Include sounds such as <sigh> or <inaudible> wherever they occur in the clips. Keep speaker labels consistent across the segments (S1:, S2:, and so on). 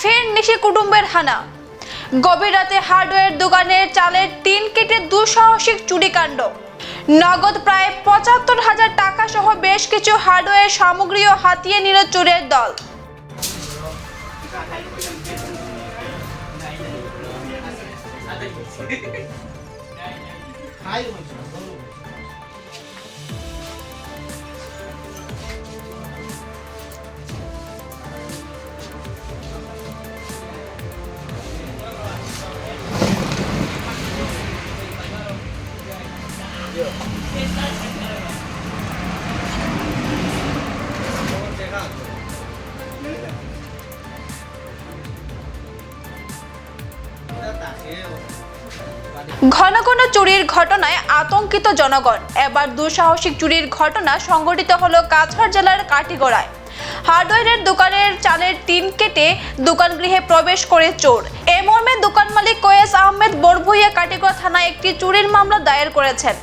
S1: ফের নিশি কুটুম্বের হানা। গভীর রাতে হার্ডওয়্যার দোকানের চালের টিন কেটে দুঃসাহসিক চুরিকাণ্ড। নগদ প্রায় পঁচাত্তর হাজার টাকা সহ বেশ কিছু হার্ডওয়্যার সামগ্রীও হাতিয়ে নিল চোরের দল। <laughs> ঘন ঘন চুরির ঘটনায় আতঙ্কিত জনগণ। এবার দুঃসাহসিক চুরির ঘটনা সংঘটিত হলো কাছাড় জেলার কাটিগড়ায় হার্ডওয়্যারের দোকানের চালের টিন কেটে দোকান গৃহে প্রবেশ করে চোর। এ মর্মে দোকান মালিক কয়েস আহমেদ বড়ভুইয়া কাটিগড়া থানায় একটি চুরির মামলা দায়ের করেছেন।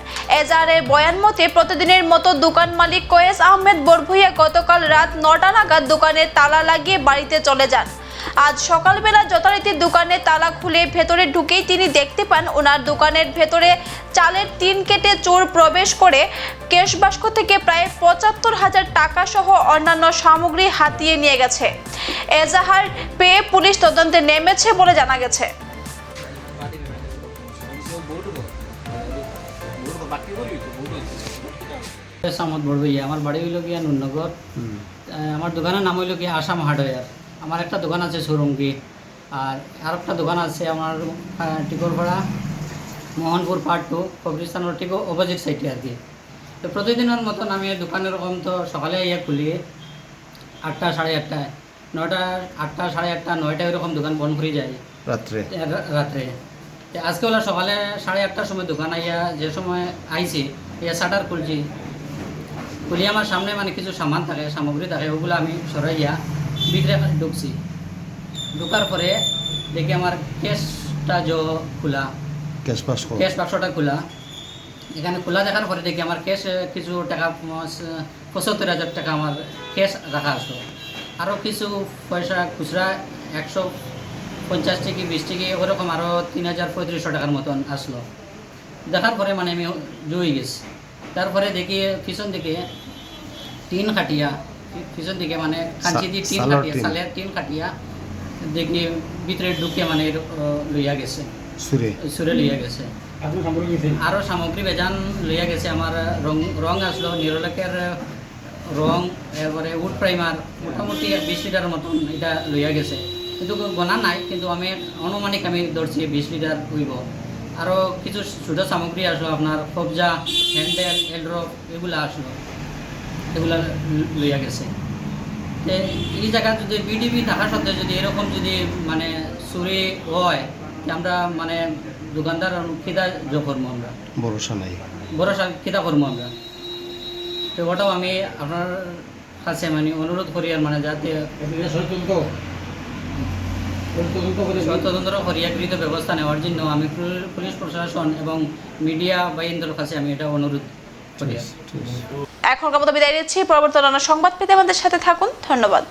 S1: এজারে বয়ান মতে, প্রতিদিনের মতো দোকান মালিক কয়েস আহমেদ বড়ভুইয়া গতকাল রাত নটা নাগাদ দোকানে তালা লাগিয়ে বাড়িতে চলে যান। আজ সকালবেলা যথারীতি দোকানে তালা খুলে ভেতরে ঢুকেই তিনি দেখতে পান ওনার দোকানের ভেতরে চালের টিন কেটে চোর প্রবেশ করে কেশ বাস্ক থেকে প্রায় পঁচাত্তর হাজার টাকা সহ অন্যান্য সামগ্রী হাতিয়ে নিয়ে গেছে। এজাহার পেয়ে পুলিশ তদন্তে নেমেছে বলে জানা গেছে।
S2: সামত বড়বইয়া আমার বাড়ি হইল গিয়া নুননগর। আমার দোকানের নাম হইল গিয়া আসাম হার্ডওয়্যার। আমার একটা দোকান আছে সৌরঙ্গি আর আর একটা দোকান আছে আমার টিকরপাড়া মোহনপুর পার্ট টু কবরিস্তানের ঠিক অপোজিট সাইডে আর কি তো প্রতিদিনের মতন আমি দোকানের রকম তো সকালে ইয়ে খুলি আটটা সাড়ে আটটায়। নয়টা আটটা সাড়ে আটটা নয়টা এরকম দোকান বন্ধ করে যায়।
S3: রাত্রে?
S2: রাত্রে। আজকে হলো সকালে সাড়ে আটটার সময় দোকান আইয়া যে সময় আইছি ইয়া শাটার খুলছি। খুলি আমার সামনে মানে কিছু সামান থাকে সামগ্রী থাকে ওগুলো আমি সরাইয়া ভিতরে ঢুকছি। ঢুকার পরে দেখি আমার কেসটা যে খোলা।
S3: ক্যাশ
S2: ক্যাশ বাক্সটা খোলা। এখানে খোলা দেখার পরে দেখি আমার ক্যাশ কিছু টাকা পঁচ- পঁচাত্তর হাজার টাকা আমার ক্যাশ রাখা আসলো আরও কিছু পয়সা খুচরা একশো পঞ্চাশ থেকে বিশ থেকে ওরকম আরও তিন হাজার পঁয়ত্রিশশো টাকার মতন আসলো। দেখার পরে মানে আমি জুই গেছি। তারপরে দেখি পিছন দিকে টিন খাটিয়া পিছন দিকে মানে কাঞ্চি দিয়ে টিন খাটিয়া। সালের টিন খাটিয়া দেখি ভিতরে ঢুকিয়ে মানে লইয়া গেছে।
S3: সুরে।
S2: সুরে লইয়া গেছে। আরও সামগ্রী বেজান লইয়া গেছে। আমার রং রং আসলো নিরলেকের রং এরপরে উড প্রাইমার মোটামুটি এক বিশ লিটার মতন এটা লইয়া গেছে। কিন্তু গোনা নাই কিন্তু আমি অনুমানিক আমি ধরছি বিশ লিটার হইব আরও কিছু ছোটো সামগ্রী আসলো আপনার কবজা হ্যান্ডেল এলড্রপ এগুলো আসলো এগুলা লইয়া গেছে। এই জায়গা যদি বিডিবি থাকা সত্ত্বেও যদি এরকম যদি মানে চুরি হয় আমরা মানে দোকানদার খিদা যোগ করব আমরা।
S3: ভরসা নাই।
S2: বড় খিদা করব আমরা। তো ওটাও আমি আপনার কাছে মানে অনুরোধ করি আর মানে যাতে তদন্ত হরিয়াকৃত ব্যবস্থা নেওয়ার জন্য আমি পুলিশ প্রশাসন এবং মিডিয়া বাহিনীর কাছে আমি এটা অনুরোধ করি।
S1: এখনকার মতো বিদায় নিচ্ছি। পরবর্তী সংবাদ পেতে আমাদের সাথে থাকুন। ধন্যবাদ।